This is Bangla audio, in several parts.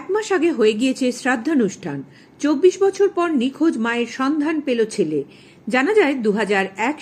এক মাস আগে হয়ে গিয়েছে শ্রাদ্ধানুষ্ঠান। চব্বিশ বছর পর নিখোঁজ মায়ের সন্ধান পেল ছেলে। জানা যায় দু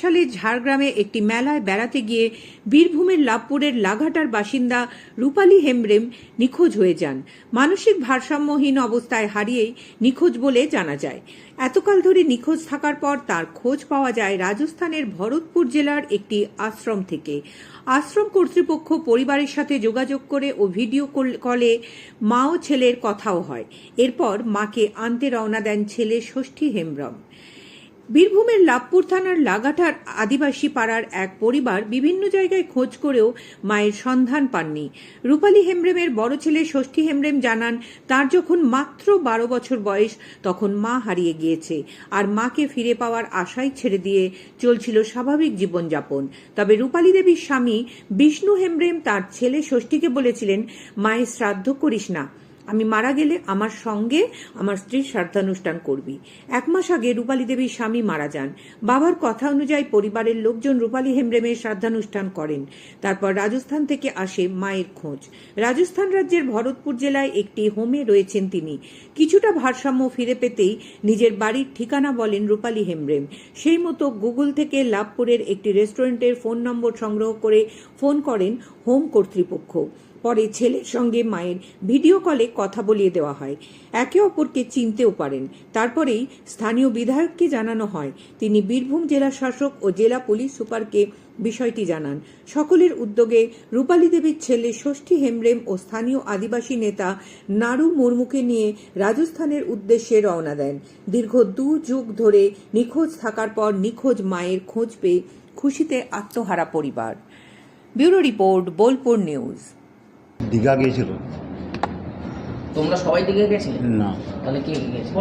সালে ঝাড়গ্রামে একটি মেলায় বেড়াতে গিয়ে বীরভূমের লাভপুরের লাঘাটার বাসিন্দা রূপালী হেমব্রেম নিখোঁজ হয়ে যান। মানসিক ভারসাম্যহীন অবস্থায় হারিয়েই নিখোঁজ বলে জানা যায়। এতকাল ধরে নিখোঁজ থাকার পর তার খোঁজ পাওয়া যায় রাজস্থানের ভরতপুর জেলার একটি আশ্রম থেকে। আশ্রম কর্তৃপক্ষ পরিবারের সাথে যোগাযোগ করে ও ভিডিও কলে মা ও ছেলের কথাও হয়। এরপর মাকে আনতে রওনা দেন ছেলে ষষ্ঠী হেমব্রম। বীরভূমের লাভপুর থানার লাগাটার আদিবাসী পাড়ার এক পরিবার বিভিন্ন জায়গায় খোঁজ করেও মায়ের সন্ধান পাননি। রূপালী হেমব্রেমের বড় ছেলে ষষ্ঠী হেমব্রেম জানান, তার যখন মাত্র বারো বছর বয়স, তখন মা হারিয়ে গিয়েছে আর মাকে ফিরে পাওয়ার আশাই ছেড়ে দিয়ে চলছিল স্বাভাবিক জীবনযাপন। তবে রূপালী দেবীর স্বামী বিষ্ণু হেমব্রেম তার ছেলে ষষ্ঠীকে বলেছিলেন মায়ের শ্রাদ্ধ করিস না। আমি মারা গেলে আমার সঙ্গে আমার স্ত্রীর শ্রাদ্ধানুষ্ঠান করবি। এক মাস আগে রূপালী দেবীর স্বামী মারা যান। বাবার কথা অনুযায়ী পরিবারের লোকজন রূপালী হেমব্রেমের শ্রাদ্ধানুষ্ঠান করেন। তারপর রাজস্থান থেকে আসে মায়ের খোঁজ। রাজস্থান রাজ্যের ভরতপুর জেলায় একটি হোমে রয়েছেন তিনি। কিছুটা ভারসাম্য ফিরে পেতেই নিজের বাড়ির ঠিকানা বলেন রূপালী হেমব্রেম সেই মতো গুগল থেকে লাভপুরের একটি রেস্টুরেন্টের ফোন নম্বর সংগ্রহ করে ফোন করেন হোম কর্তৃপক্ষ। পরে ছেলের সঙ্গে মায়ের ভিডিও কলে কথা বলিয়ে দেওয়া হয়। একে অপরকে চিনতেও পারেন। তারপরেই স্থানীয় বিধায়ককে জানানো হয়, তিনি বীরভূম জেলা শাসক ও জেলা পুলিশ সুপারকে বিষয়টি জানান। সকলের উদ্যোগে রূপালী দেবীর ছেলে ষষ্ঠী হেমব্রেম ও স্থানীয় আদিবাসী নেতা নারু মুর্মুকে নিয়ে রাজস্থানের উদ্দেশ্যে রওনা দেন। দীর্ঘ দু যুগ ধরে নিখোঁজ থাকার পর নিখোঁজ মায়ের খোঁজ পেয়ে খুশিতে আত্মহারা পরিবার। Bureau report Bolpur news. Digha গিয়েছিল। তোমরা সবাই দিকে গেছিলে? না। তাহলে কে কে গেছিল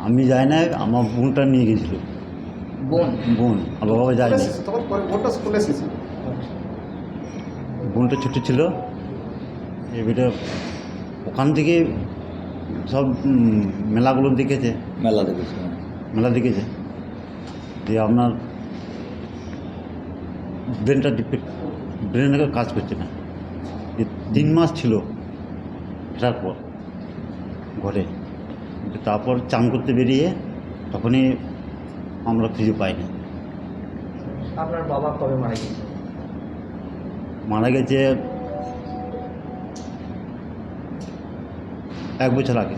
আমি যাই না আমার বোনটা নিয়ে গেছিল। বোন? বোন আর বাবা তখন পরে ভোটটা স্কুলে এসেছি। বোনটা ছোটো ছিল। এবারে ওখান থেকে সব মেলাগুলো দেখেছে। মেলা দেখেছে মেলা দেখেছে। যে আপনার ব্রেনটা ব্রেনটা কাজ করছে না। যে তিন মাস ছিল এটার পর ঘরে। কিন্তু তারপর চান করতে বেরিয়ে তখনই আমরা খুঁজে পাইনি। আপনার বাবা কবে মারা গেছে? মারা গেছে এক বছর আগে।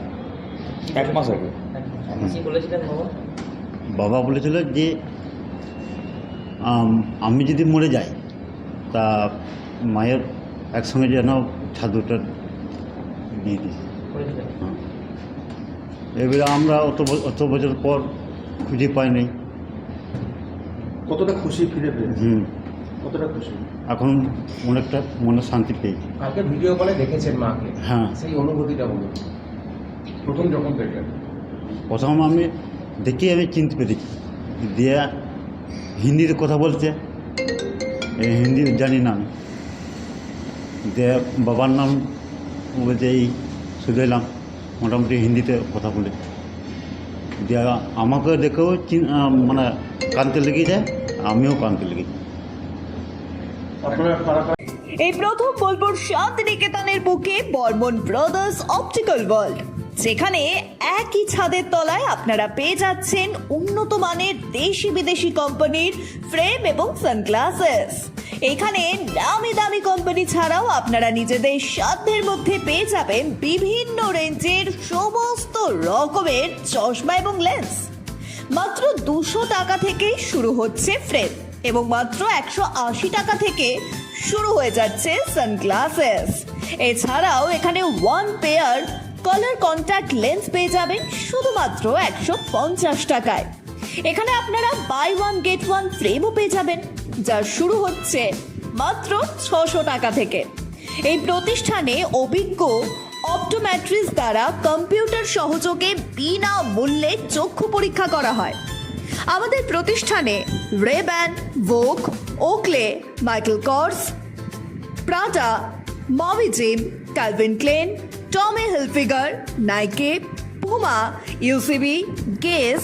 এক মাস আগে। বাবা? বলেছিল যে আমি যদি মরে যাই তা মায়ের একসঙ্গে যেন ছাদুটা দিয়ে দিই। হ্যাঁ। এবারে আমরা অত অত বছর পর খুঁজে পাইনি। কতটা খুশি ফিরে পেয়ে হুম। কতটা খুশি? এখন অনেকটা মনে শান্তি পেয়েছি। কালকে ভিডিও কলে দেখেছেন মাকে? হ্যাঁ। সেই অনুভূতিটা বলুন। প্রথম যখন দেখলেন? প্রথম আমি দেখে আমি চিনতে পেরেছি। দিয়ে হিন্দিতে কথা বলছে এই হিন্দি জানি না আমি। দিয়ে বাবার নাম বলছে এই শুধু এলাম মোটামুটি হিন্দিতে কথা বলে। দিয়ে আমাকে দেখেও মানে কানতে লেগে যায় আমিও কানতে লেগে যাই। এই প্রথম বোলপুর শান্তিনিকেতনের বুকে বর্মন ব্রাদার্স অপটিক্যাল ওয়ার্ল্ড। যেখানে একই ছাদের তলায় আপনারা পেয়ে যাচ্ছেন উন্নত মানের দেশি বিদেশি কোম্পানির ফ্রেম এবং সানগ্লাসেস। এখানে দামি দামি কোম্পানি ছাড়াও আপনারা নিজেদের সাধ্যের মধ্যে পেয়ে যাবেন বিভিন্ন রেঞ্জের সমস্ত রকমের চশমা এবং লেন্স। মাত্র দুশো টাকা থেকেই শুরু হচ্ছে ফ্রেম এবং মাত্র একশো আশি টাকা থেকে শুরু হয়ে যাচ্ছে সানগ্লাসেস। এছাড়াও এখানে one pair colour contact lens পেয়ে যাবেন শুধুমাত্র একশো পঞ্চাশ টাকায়। এখানে আপনারা বাই ওয়ান গেট ওয়ান ফ্রেমও পেয়ে যাবেন, যা শুরু হচ্ছে মাত্র ছশো টাকা থেকে। এই প্রতিষ্ঠানে অভিজ্ঞ অপটোম্যাট্রিস দ্বারা কম্পিউটার সহযোগে বিনা মূল্যে চক্ষু পরীক্ষা করা হয়। আমাদের প্রতিষ্ঠানে Ray Ban Vogue Oakley Michael Kors Prada mummy gym Calvin Klein Tommy Hilfiger Nike Puma UCB Guess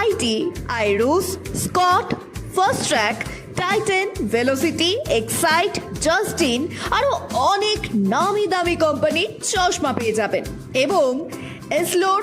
IT আইরুস Scott Fastrack Titan Velocity Excite Justin আরও অনেক নামি দামি কোম্পানির চশমা পেয়ে যাবেন। এবং এসলোর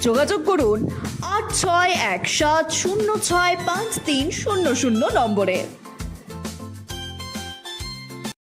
যোগাযোগ করুন আট ছয় এক সাত শূন্য ছয় পাঁচ তিন শূন্য শূন্য নম্বরে।